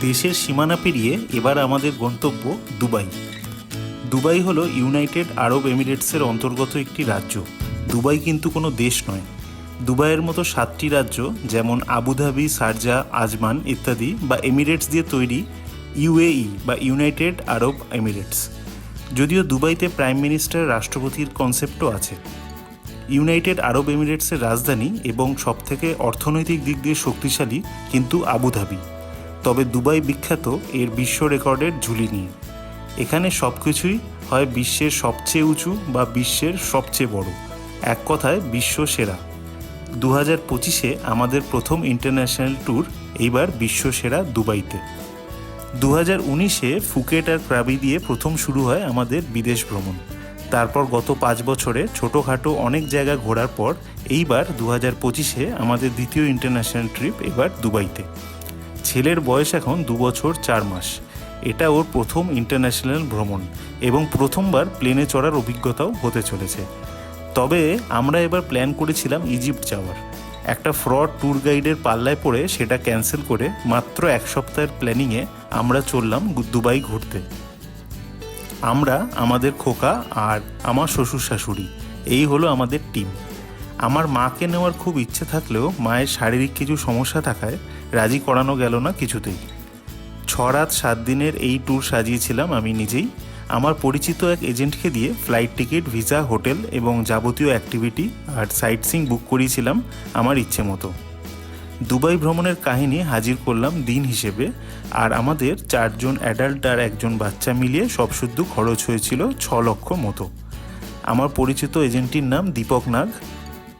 দেশের সীমানা পেরিয়ে এবার আমাদের গন্তব্য দুবাই। দুবাই হলো ইউনাইটেড আরব এমিরেটসের অন্তর্গত একটি রাজ্য। দুবাই কিন্তু কোনো দেশ নয়। দুবাইয়ের মতো সাতটি রাজ্য, যেমন আবুধাবি সারজা আজমান ইত্যাদি বা এমিরেটস দিয়ে তৈরি ইউএই বা ইউনাইটেড আরব এমিরেটস। যদিও দুবাইতে প্রাইম মিনিস্টার রাষ্ট্রপতির কনসেপ্টও আছে। ইউনাইটেড আরব এমিরেটসের রাজধানী এবং সবথেকে অর্থনৈতিক দিক দিয়ে শক্তিশালী কিন্তু আবুধাবি তবে দুবাই বিখ্যাত এর বিশ্ব রেকর্ডের ঝুলি নিয়ে। এখানে সব কিছুই হয় বিশ্বের সবচেয়ে উঁচু বা বিশ্বের সবচেয়ে বড়। এক কথায় বিশ্ব সেরা। দু হাজার পঁচিশে আমাদের প্রথম ইন্টারন্যাশনাল ট্যুর এইবার বিশ্ব সেরা দুবাইতে। দু হাজার উনিশে ফুকেট আর ক্রাবি দিয়ে প্রথম শুরু হয় আমাদের বিদেশ ভ্রমণ। তারপর গত পাঁচ বছরে ছোটোখাটো অনেক জায়গা ঘোরার পর এইবার দু হাজার পঁচিশে আমাদের দ্বিতীয় ইন্টারন্যাশনাল ট্রিপ এবার দুবাইতে। ছেলের বয়স এখন দু বছর চার মাস। এটা ওর প্রথম ইন্টারন্যাশনাল ভ্রমণ এবং প্রথমবার প্লেনে চড়ার অভিজ্ঞতাও হতে চলেছে। তবে আমরা এবার প্ল্যান করেছিলাম ইজিপ্ট যাওয়ার। একটা ফ্রড ট্যুর গাইডের পাল্লায় পড়ে সেটা ক্যান্সেল করে মাত্র এক সপ্তাহের প্ল্যানিংয়ে আমরা চললাম দুবাই ঘুরতে। আমরা, আমাদের খোকা আর আমার শ্বশুর শাশুড়ি, এই হলো আমাদের টিম আমার মাকে নেওয়ার খুব ইচ্ছে থাকলেও মায়ের শারীরিক কিছু সমস্যা থাকায় রাজি করানো গেল না কিছুতেই। ছ রাত সাত দিনের এই ট্যুর সাজিয়েছিলাম আমি নিজেই। আমার পরিচিত এক এজেন্টকে দিয়ে ফ্লাইট টিকিট ভিসা হোটেল এবং যাবতীয় অ্যাক্টিভিটি আর সাইট সিং বুক করিয়েছিলাম আমার ইচ্ছে মতো। দুবাই ভ্রমণের কাহিনী হাজির করলাম দিন হিসেবে আর আমাদের চারজন অ্যাডাল্ট আর একজন বাচ্চা মিলিয়ে সব শুদ্ধ খরচ হয়েছিল ছ লক্ষ মতো। আমার পরিচিত এজেন্টটির নাম দীপক নাগ।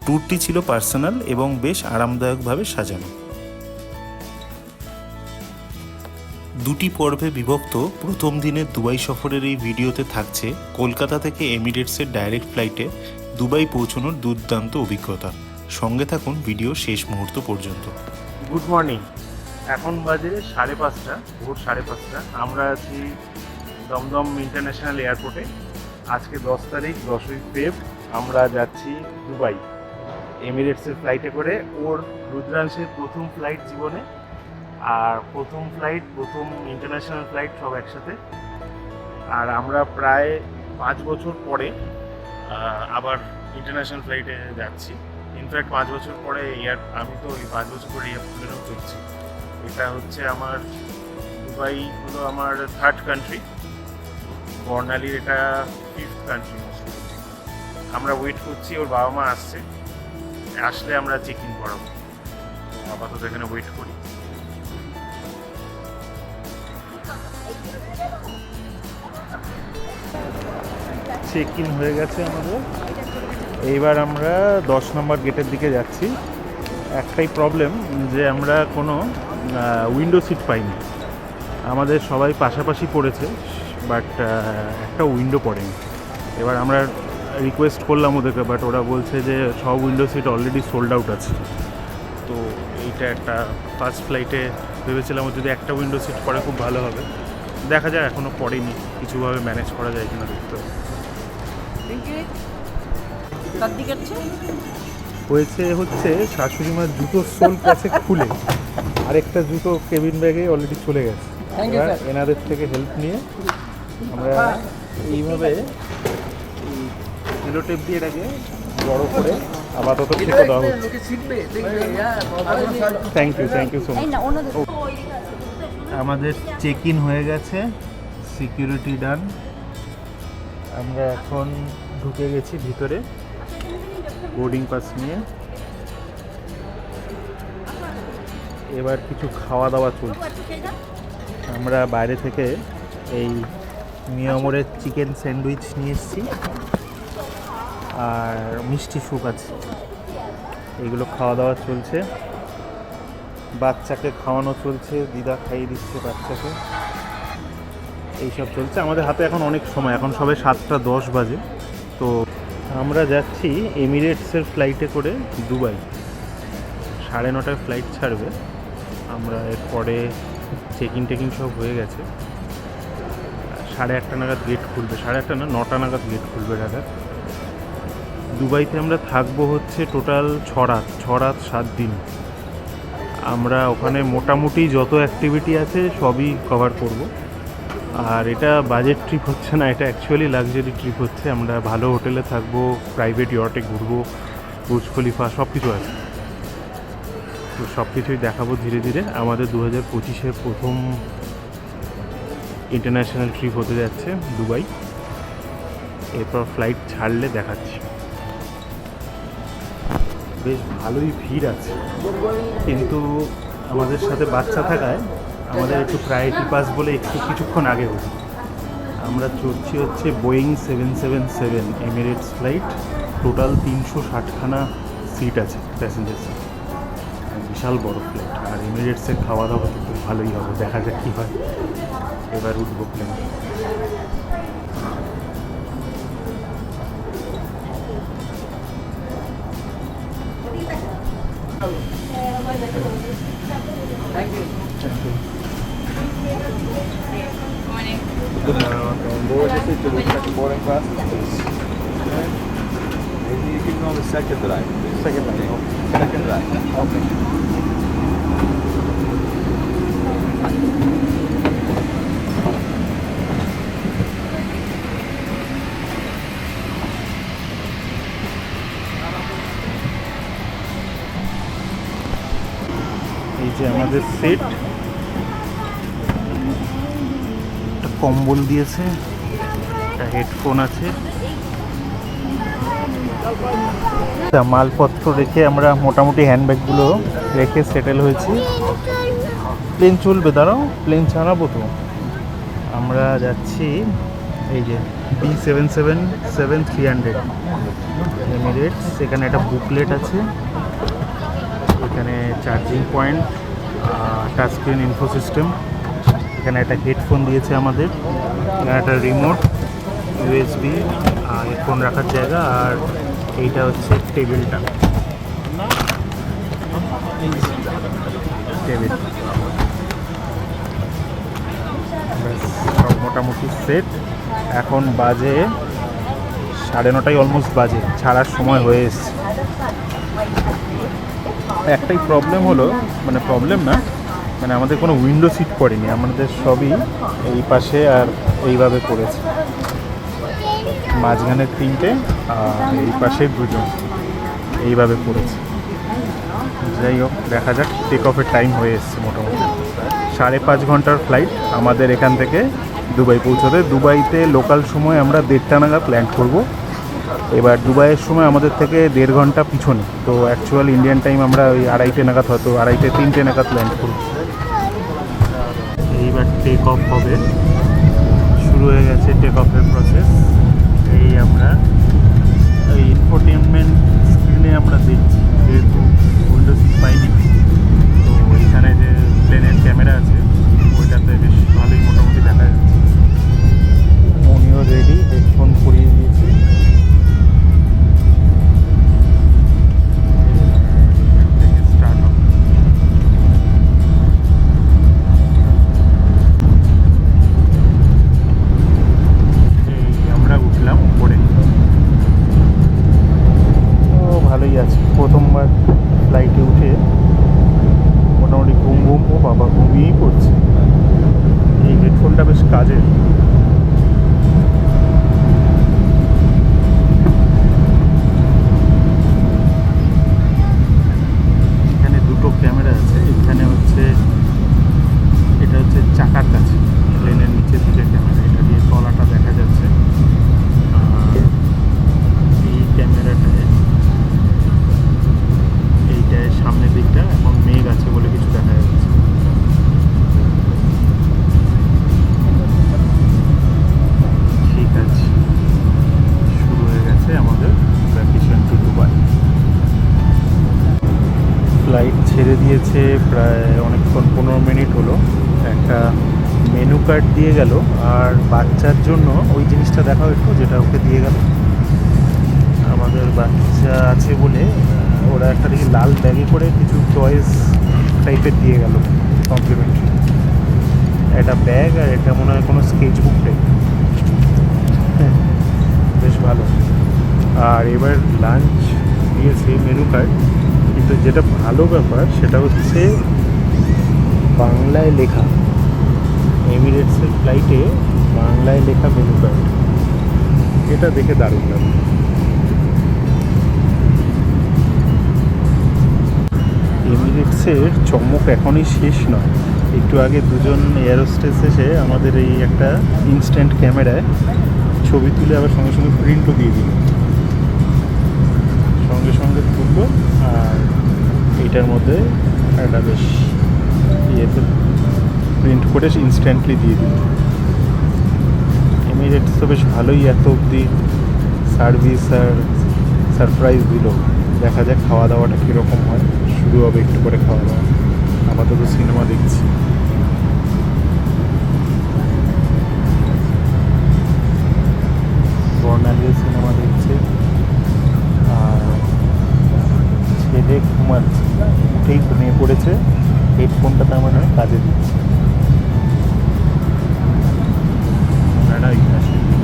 ট্যুরটি ছিল পার্সোনাল এবং বেশ আরামদায়কভাবে সাজানো। দুটি পর্বে বিভক্ত। প্রথম দিনের দুবাই সফরের এই ভিডিওতে থাকছে কলকাতা থেকে এমিরেটসের ডাইরেক্ট ফ্লাইটে দুবাই পৌঁছানোর দুর্দান্ত অভিজ্ঞতা। সঙ্গে থাকুন ভিডিও শেষ মুহূর্ত পর্যন্ত। গুড মর্নিং এখন বাজে সাড়ে পাঁচটা, ভোর সাড়ে পাঁচটা। আমরা আছি দমদম ইন্টারন্যাশনাল এয়ারপোর্টে। আজকে দশ তারিখ, দশই ফেব আমরা যাচ্ছি দুবাই। এমিরেটসের ফ্লাইটে করে ওর রুদ্রাংশের প্রথম ফ্লাইট জীবনে আর প্রথম ফ্লাইট প্রথম ইন্টারন্যাশনাল ফ্লাইট সব একসাথে। আর আমরা প্রায় পাঁচ বছর পরে আবার ইন্টারন্যাশনাল ফ্লাইটে যাচ্ছি। ইনফ্যাক্ট পাঁচ বছর পরে এয়ার আমি তো ওই পাঁচ বছর পরে এয়ারপোর্টেও চলছি। এটা হচ্ছে আমার দুবাই হলো আমার থার্ড কান্ট্রি বর্ণালীর এটা ফিফথ কান্ট্রি আমরা ওয়েট করছি, ওর বাবা মা আসছে। আসলে আমরা চেক ইন করাবো। আপাতত এখানে ওয়েট করি। চেক ইন হয়ে গেছে আমাদের। এইবার আমরা দশ নম্বর গেটের দিকে যাচ্ছি। একটাই প্রবলেম যে আমরা কোনো উইন্ডো সিট পাইনি। আমাদের সবাই পাশাপাশি পড়েছে বাট একটা উইন্ডো পড়েনি। এবার আমরা রিকোয়েস্ট করলাম ওদেরকে বাট ওরা বলছে যে সব window seat already sold out আছে। তো এইটা একটা ফার্স্ট ফ্লাইটে ভেবেছিলাম যদি একটা উইন্ডো সিট পড়ে খুব ভালো হবে। দেখা যায় এখনও পড়েনি, কিছুভাবে ম্যানেজ করা যায় কিনা দেখতে হবে। হয়েছে হচ্ছে শাশুড়ি মার জুতোর সোল কাছে খুলে। আরেকটা জুতো কেবিন ব্যাগে অলরেডি চলে গেছে। এনাদের থেকে হেল্প নিয়ে আমরা এইভাবে সেলো টেপ দিয়ে এটাকে বড় করে আপাতত খেতে দেওয়া হচ্ছে। Thank you thank you so much আমাদের চেক ইন হয়ে গেছে। সিকিউরিটি ডান আমরা এখন ঢুকে গেছি ভিতরে। বোর্ডিং পাস নিয়ে। এবার কিছু খাওয়া দাওয়া চলছে। আমরা বাইরে থেকে এই মিয়ামরের চিকেন স্যান্ডউইচ নিয়ে এসেছি। আর মিষ্টি স্যুপ আছে। এগুলো খাওয়া দাওয়া চলছে। বাচ্চাকে খাওয়ানো চলছে। দিদা খাইয়ে দিচ্ছে বাচ্চাকে। এইসব চলছে। আমাদের হাতে এখন অনেক সময়, এখন সবে সাতটা দশ বাজে। তো আমরা যাচ্ছি এমিরেটসের ফ্লাইটে করে দুবাই। সাড়ে নটায় ফ্লাইট ছাড়বে। আমরা এরপরে চেক টেকিং সব হয়ে গেছে। সাড়ে আটটা নাগাদ গেট খুলবে। সাড়ে আটটা না, নটা নাগাদ গেট খুলবে নাগাদ দুবাইতে আমরা থাকব হচ্ছে টোটাল ছ রাত ছ রাত সাত দিন। আমরা ওখানে মোটামুটি যত অ্যাক্টিভিটি আছে সবই কভার করব। আর এটা বাজেট ট্রিপ হচ্ছে না, এটা অ্যাকচুয়ালি লাক্সারি ট্রিপ হচ্ছে। আমরা ভালো হোটেলে থাকব প্রাইভেট ইয়টে ঘুরবো বুর্জ খলিফা সব কিছু আছে। তো সব কিছুই দেখাবো ধীরে ধীরে। আমাদের দু হাজার পঁচিশের প্রথম ইন্টারন্যাশনাল ট্রিপ হতে যাচ্ছে দুবাই। এরপর ফ্লাইট ছাড়লে দেখাচ্ছি। বেশ ভালোই ভিড় আছে। কিন্তু আমাদের সাথে বাচ্চা থাকায় আমাদের একটু প্রায়োরিটি পাস বলে একটু কিছুক্ষণ আগে হচ্ছে আমরা চড়ছি হচ্ছে Boeing seven seven seven Emirates flight total তিনশো ষাটখানা সিট আছে প্যাসেঞ্জার সিট বিশাল বড় ফ্লাইট আর এমিরেটসের খাওয়া দাওয়া তো খুব ভালোই হবে। দেখা যাক কী হয়। এবার উঠবো plane On board, this is the second boarding class, please. Maybe you can go on the second line. Second line. Second line. Okay. এই যে আমাদের সেট কম্বল দিয়েছে, একটা হেডফোন আছে। মালপত্র রেখে আমরা মোটামুটি হ্যান্ডব্যাগগুলো রেখে সেটেল হয়েছি। প্লেন চলবে, দাঁড়াও প্লেন চালাবো তো। আমরা যাচ্ছি, এই যে B seven seven seven three hundred Emirates এখানে একটা বুকলেট আছে। এখানে charging point touch screen info system এখানে একটা হেডফোন দিয়েছে আমাদের এখানে একটা রিমোট ইউএসবি হেডফোন রাখার জায়গা, আর এইটা হচ্ছে টেবিলটা টেবিল মোটামুটি সেট এখন বাজে সাড়ে নটায় অলমোস্ট বাজে, ছাড়ার সময় হয়ে এসছে। একটাই প্রবলেম হলো মানে প্রবলেম না মানে আমাদের কোনো উইন্ডো সিট পড়েনি, আমাদের সবই এই পাশে আর এইভাবে পড়েছে। মাঝখানে তিনটে আর এই পাশে দুজন, এইভাবে পড়েছে। যাই হোক, দেখা যাক টেক অফের টাইম হয়ে এসছে মোটামুটি। সাড়ে পাঁচ ঘণ্টার ফ্লাইট আমাদের এখান থেকে দুবাই পৌঁছতে দুবাইতে লোকাল সময় আমরা দেড়টা নাগাদ ল্যান্ড করব। এবার দুবাইয়ের সময় আমাদের থেকে দেড় ঘণ্টা পিছনে। তো অ্যাকচুয়াল ইন্ডিয়ান টাইম আমরা ওই আড়াইটে নাগাদ হয়তো, আড়াইটে, তিনটে নাগাদ ল্যান্ড করব। এইবার টেক অফ হবে। শুরু হয়ে গেছে টেক অফের প্রসেস এই আমরা এই ইনফোটেনমেন্ট স্ক্রিনে আমরা দেখছি, যেহেতু উইন্ডো সিট পাইনি। তো ওইখানে যে প্লেনের ক্যামেরা আছে, ওইটাতে বেশ ভালোই মোটামুটি দেখা যাচ্ছে। উনিও রেডি হেডফোন পরিয়ে দিয়েছি। বাচ্চার জন্য ওই জিনিসটা দেখাও একটু, যেটা ওকে দিয়ে গেল। আমাদের বাচ্চা আছে বলে ওরা একটা দেখি লাল ব্যাগে করে কিছু টয়েস টাইপের দিয়ে গেল কমপ্লিমেন্টারি একটা ব্যাগ আর এটা মনে হয় কোনো স্কেচ বুক টাইপ বেশ ভালো। আর এবার লাঞ্চ দিয়েছে মেনু কার্ড কিন্তু যেটা ভালো ব্যাপার, সেটা হচ্ছে বাংলায় লেখা। এমিরেটসের ফ্লাইটে বাংলায় লেখা মেনু কার্ড এটা দেখে দারুণ লাগে। এমিরেটসের চমক এখনই শেষ নয়। একটু আগে দুজন এয়ারোস্টেস এসে আমাদের এই একটা ইনস্ট্যান্ট ক্যামেরায় ছবি তুলে আবার সঙ্গে সঙ্গে প্রিন্টও দিয়ে দিল। সঙ্গে সঙ্গে তুললো আর এইটার মধ্যে একটা বেশ ইয়েতে প্রিন্ট করে ইনস্ট্যান্টলি দিয়ে দিল। এমিরেটস তো বেশ ভালোই এত অবধি সার্ভিস আর সারপ্রাইজ দিল। দেখা যাক খাওয়া দাওয়াটা কীরকম হয়। শুরু হবে একটু করে খাওয়া দাওয়া আপাতত সিনেমা দেখছি। বর্ণালীয় সিনেমা দেখছে। আর ছেলে ঘুমাচ্ছে উঠেই ঘুমিয়ে পড়েছে। হেডফোনটা তার মানে কাজে দিচ্ছে। ওনারা এই পাশে। চাইল্ড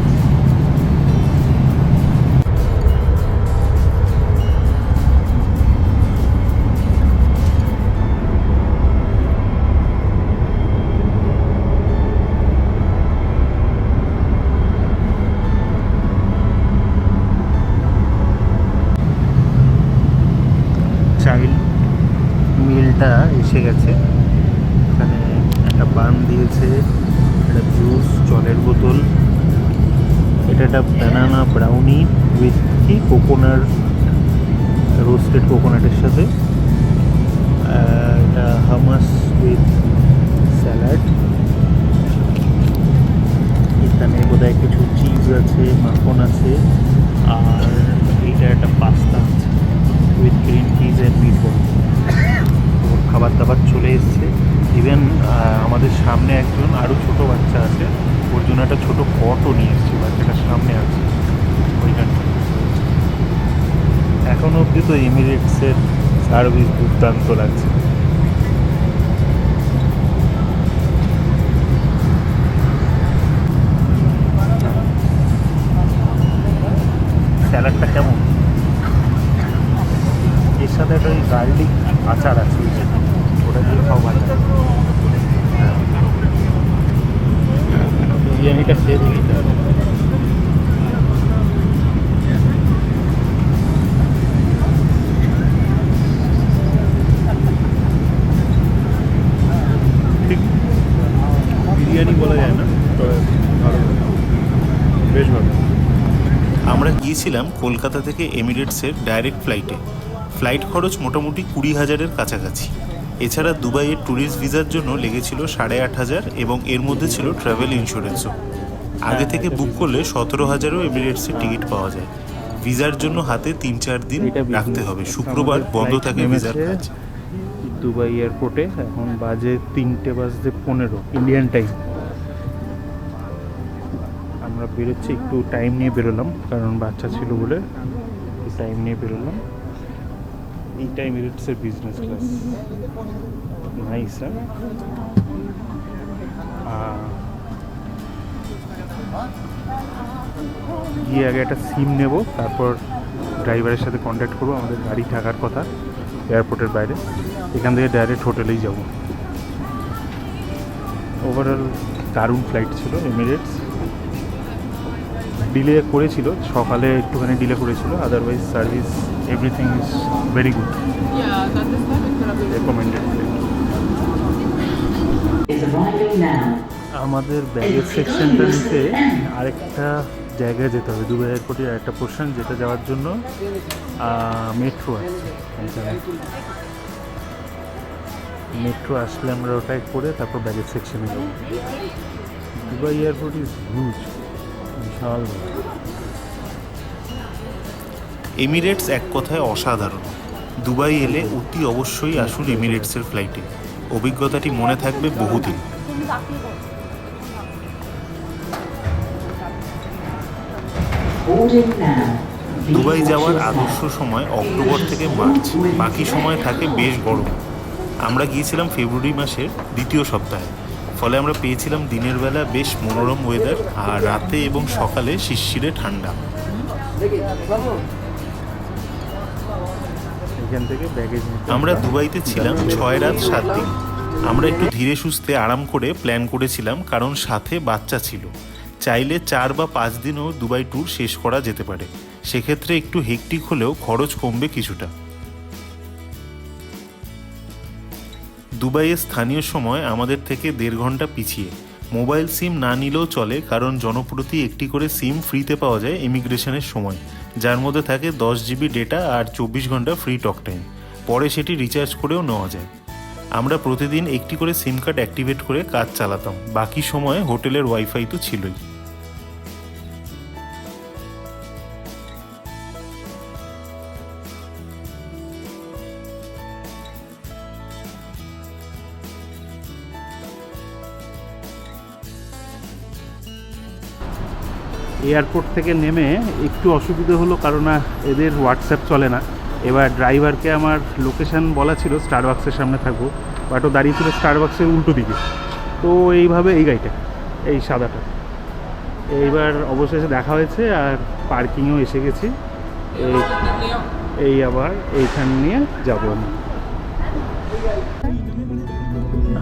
ব্যানানা ব্রাউনি উইথ কি কোকোনাট রোস্টেড কোকোনাটের সাথে এটা হামাস উইথ স্যালাড এখানে বোধহয় কিছু চিজ আছে মাখন আছে, আর এইটা একটা পাস্তা আছে with green cheese and meatball খাবার দাবার চলে এসছে। ইভেন আমাদের সামনে একজন আরও ছোট বাচ্চা আছে, ওর জন্য একটা ছোটো কটও নিয়ে এসছে, বাচ্চাটার সামনে আছে। এখন অবধি তো এমিরেটসের সার্ভিস দুর্দান্ত লাগছে স্যালাডটা কেমন এর সাথে একটা ওই গার্লিক আচার আছে ওটা দিয়ে খাও ভালো হ্যাঁ। বিরিয়ানিটা খেয়ে দেখি তাহলে। বিরিয়ানি বলা যায় না। তবে ভালো বেশ ভালো। আমরা গিয়েছিলাম কলকাতা থেকে এমিরেটসের ডাইরেক্ট ফ্লাইটে। ফ্লাইট খরচ মোটামুটি কুড়ি হাজারের কাছাকাছি। এছাড়া দুবাইয়ের ট্যুরিস্ট ভিসার জন্য লেগেছিল সাড়ে আট হাজার এবং এর মধ্যে ছিল ট্রাভেল ইন্স্যুরেন্সও। আগে থেকে বুক করলে সতেরো হাজারও এমিরেটসের টিকিট পাওয়া যায়। ভিসার জন্য হাতে তিন চার দিন রাখতে হবে। শুক্রবার বন্ধ থাকে ভিসার কাজ। দুবাই এয়ারপোর্টে, এখন বাজে তিনটে বাজতে পনেরো ইন্ডিয়ান টাইম আমরা বেরোচ্ছি, একটু টাইম নিয়ে বেরোলাম, কারণ বাচ্চা ছিল বলে টাইম নিয়ে বেরোলাম। এই টাইম এর বিজনেস ক্লাস নাইস গিয়ে আগে একটা সিম নেব, তারপর ড্রাইভারের সাথে কন্ট্যাক্ট করব, আমাদের গাড়ি থাকার কথা এয়ারপোর্টের বাইরে। এখান থেকে ডাইরেক্ট হোটেলেই যাব ওভারঅল দারুণ ফ্লাইট ছিল এমিরেটস ডিলে করেছিল সকালে একটুখানি ডিলে করেছিল otherwise service everything is very good. Recommended. আমাদের ব্যাগের সেকশনটা নিতে আরেকটা জায়গায় যেতে হবে দুবাই এয়ারপোর্টের আরেকটা পোর্শন যেটা যাওয়ার জন্য মেট্রো আছে মেট্রো আসলে আমরা ওটাই করে তারপর ব্যাগের সেকশনে যাব। দুবাই এয়ারপোর্ট ইজ হিউজ বিশাল। এমিরেটস এক কথায় অসাধারণ। দুবাই এলে অতি অবশ্যই আসুন এমিরেটসের ফ্লাইটে অভিজ্ঞতাটি মনে থাকবে বহুদিন। দুবাই যাওয়ার আদর্শ সময় অক্টোবর থেকে মার্চ। বাকি সময় থাকে বেশ গরম। আমরা গিয়েছিলাম ফেব্রুয়ারি মাসের দ্বিতীয় সপ্তাহে। ফলে আমরা পেয়েছিলাম দিনের বেলা বেশ মনোরম ওয়েদার আর রাতে এবং সকালে শিরশিরে ঠান্ডা। থেকে আমরা দুবাইতে ছিলাম ছয় রাত সাত দিন। আমরা একটু ধীরে সুস্থে আরাম করে প্ল্যান করেছিলাম কারণ সাথে বাচ্চা ছিল। চাইলে চার বা পাঁচ দিনও দুবাই ট্যুর শেষ করা যেতে পারে। সেক্ষেত্রে একটু হেকটিক হলেও খরচ কমবে কিছুটা। দুবাইয়ের স্থানীয় সময় আমাদের থেকে দেড় ঘণ্টা পিছিয়ে। মোবাইল সিম না নিলেও চলে, কারণ জনপ্রতি একটি করে সিম ফ্রিতে পাওয়া যায় ইমিগ্রেশনের সময়, যার মধ্যে থাকে দশ জিবি ডেটা আর চব্বিশ ঘণ্টা ফ্রি টক টাইম। পরে সেটি রিচার্জ করেও নেওয়া যায়। আমরা প্রতিদিন একটি করে সিম কার্ড অ্যাক্টিভেট করে কাজ চালাতাম, বাকি সময় হোটেলের ওয়াইফাই তো ছিলই। এয়ারপোর্ট থেকে নেমে একটু অসুবিধে হলো কারণ এদের হোয়াটসঅ্যাপ চলে না। এবার ড্রাইভারকে আমার লোকেশন বলা ছিল স্টারবাক্সের সামনে থাকব। বাট ও দাঁড়িয়ে ছিল স্টারবাক্সের উল্টো দিকে। তো এইভাবে এই গাড়িটা এই সাদাটা। এইবার অবশেষে দেখা হয়েছে আর পার্কিংও এসে গেছি। এই এই আবার এইখান নিয়ে যাব আমি।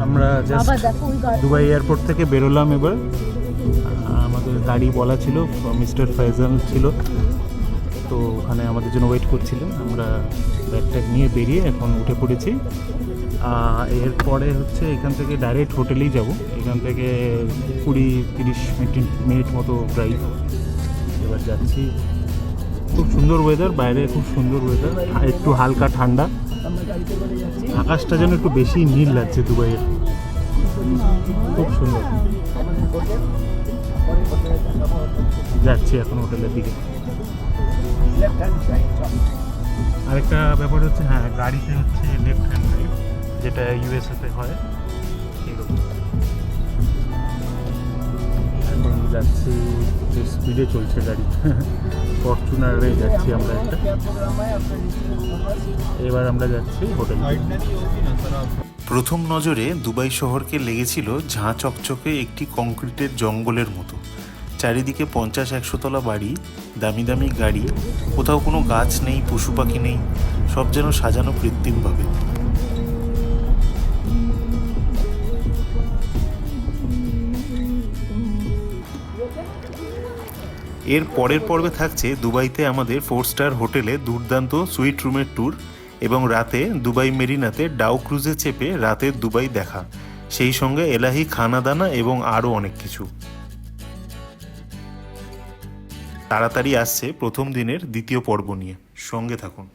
আমরা জাস্ট দুবাই এয়ারপোর্ট থেকে বেরোলাম এবার। গাড়ি বলা ছিল, মিস্টার ফাইজাল ছিল। তো ওখানে আমাদের জন্য ওয়েট করছিলেন। আমরা ব্যাগ ট্যাগ নিয়ে বেরিয়ে এখন উঠে পড়েছি। এরপরে হচ্ছে এখান থেকে ডাইরেক্ট হোটেলেই যাব। এখান থেকে কুড়ি তিরিশ মিনিট মিনিট মতো ড্রাইভ এবার যাচ্ছি। খুব সুন্দর ওয়েদার বাইরে খুব সুন্দর ওয়েদার একটু হালকা ঠান্ডা। আকাশটা যেন একটু বেশি নীল লাগছে দুবাইয়ের। খুব সুন্দর। যাচ্ছি এখন হোটেলের দিকে। আরেকটা ব্যাপার হচ্ছে হ্যাঁ গাড়িতে হচ্ছে লেফট হ্যান্ড ড্রাইভ যেটা ইউএসএতে হয় এরকম এখন যাচ্ছি যে স্পিডে চলছে গাড়ি। ফরচুনারে যাচ্ছি আমরা একটা। এবার আমরা যাচ্ছি হোটেল প্রথম নজরে দুবাই শহরকে লেগেছিল ঝাঁ চকচকে একটি কংক্রিটের জঙ্গলের মতো। চারিদিকে পঞ্চাশ একশো তলা বাড়ি, দামি দামি গাড়ি, কোথাও কোনো গাছ নেই, পশু পাখি নেই, সব যেন সাজানো কৃত্রিমভাবে এর পরের পর্বে থাকছে দুবাইতে আমাদের ফোর স্টার হোটেলে দুর্দান্ত সুইট রুমের ট্যুর। এবং রাতে দুবাই মেরিনাতে ডাউ ক্রুজে চেপে রাতে দুবাই দেখা। সেই সঙ্গে এলাহি, খানাদানা এবং আরও অনেক কিছু। তাড়াতাড়ি আসছে প্রথম দিনের দ্বিতীয় পর্ব নিয়ে। সঙ্গে থাকুন।